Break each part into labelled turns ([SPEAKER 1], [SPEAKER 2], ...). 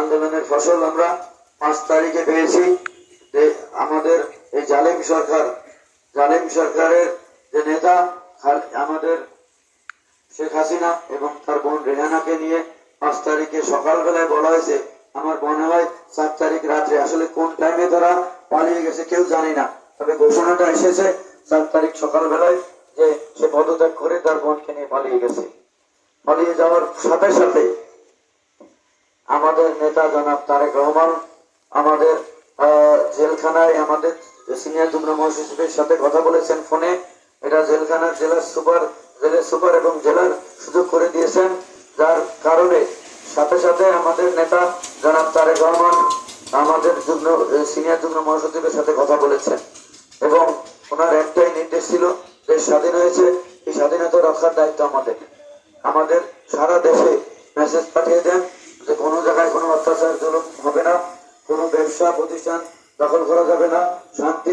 [SPEAKER 1] আন্দোলনের ফসল আমরা পাঁচ তারিখে পেয়েছি। যে আমাদের এই জালেম সরকার, জালেম সরকারের যে নেতা আমাদের শেখ হাসিনা এবং তার বোন রেহানাকে নিয়ে পাঁচ তারিখে সকালবেলায় বলা হয়েছে, আমার মনে হয় সাত তারিখ রাত্রে। আসলে কোন টাইমে তারা পালিয়ে গেছে কেউ জানি না। তবে ঘোষণাটা এসেছে সাত তারিখ সকালবেলায় যে সে পদত্যাগ করে তার বোনকে নিয়ে পালিয়ে গেছে। পালিয়ে যাওয়ার সাথে সাথে আমাদের নেতা জনাব তারেক রহমান, আমাদের জেলখানায় আমাদের সিনিয়র যুগ্ম মহাসচিবের সাথে কথা বলেছেন ফোনে, এটা জেলখানার জেলার সুপার জেলের সুপার এবং জেলার সুযোগ করে দিয়েছেন। যার কারণে সাথে সাথে আমাদের নেতা জনাব তারেক রহমান আমাদের যুগ্ম, সিনিয়র যুগ্ম মহাসচিবের সাথে কথা বলেছেন। এবং ওনার একটাই নির্দেশ ছিল যে স্বাধীন হয়েছে, এই স্বাধীনতা রক্ষার দায়িত্ব আমাদের। আমাদের সারা দেশে মেসেজ পাঠিয়ে দেন। যে কোনো জায়গায় কোনো অত্যাচার হবে না, কোনো ব্যবসা, প্রতিষ্ঠান দখল করা যাবে না। শান্তি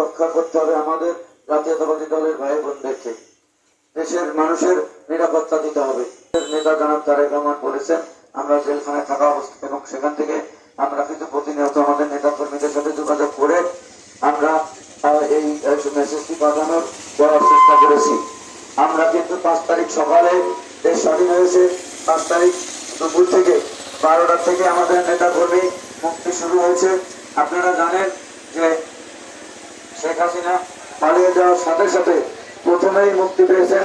[SPEAKER 1] রক্ষা করতে হবে আমাদের জাতীয়তাবাদী দলের ভাই বোনদেরকে। দেশের মানুষের নিরাপত্তা দিতে হবে। নেতা জনাব তারেক রহমান বলেছেন, আমরা জেলখানায় থাকা অবস্থা এবং সেখান থেকে আমরা কিন্তু প্রতিনিয়ত আমাদের নেতা কর্মীদের সাথে যোগাযোগ করে আমরা এই মেসেজটি পাঠানোর করার চেষ্টা করেছি। আমরা কিন্তু পাঁচ তারিখ সকালে দেশ স্বাধীন হয়েছে। পাঁচ তারিখ দুপুর থেকে বারোটা থেকে আমাদের নেতা কর্মী মুক্তি শুরু হয়েছে। আপনারা জানেন যে শেখ হাসিনা পালিয়ে যাওয়ার সাথে সাথে প্রথমেই মুক্তি পেয়েছেন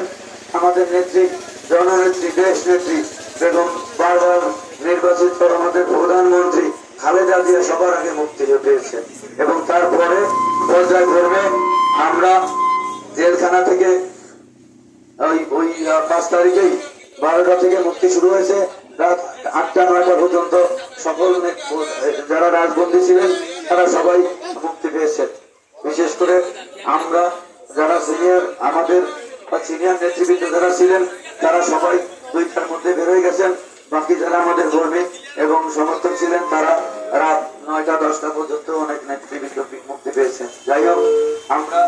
[SPEAKER 1] আমাদের নেত্রী, জননেত্রী দেশ নেত্রী বেগম বারবার নির্বাচিত আমাদের প্রধানমন্ত্রী খালেদা জিয়া সবার আগে মুক্তি পেয়েছেন। এবং তারপরে পর্যায়ক্রমে আমরা জেলখানা থেকে ওই ওই পাঁচ তারিখেই বারোটা থেকে মুক্তি শুরু হয়েছে। রাত আটটা, নয়টা পর্যন্ত সকল যারা রাজবন্দী ছিলেন, তারা সবাই মুক্তি পেয়েছেন। বিশেষ করে আমরা যারা সিনিয়র আমাদের বা সিনিয়র নেতৃবৃন্দ যারা ছিলেন, তারা সবাই দুইটার মধ্যে বেরোয় গেছেন। বাকি যারা আমাদের কর্মী এবং সমর্থক ছিলেন, তারা রাত নয়টা, দশটা পর্যন্ত অনেক নেতৃবৃন্দ মুক্তি পেয়েছেন। যাই হোক, আমরা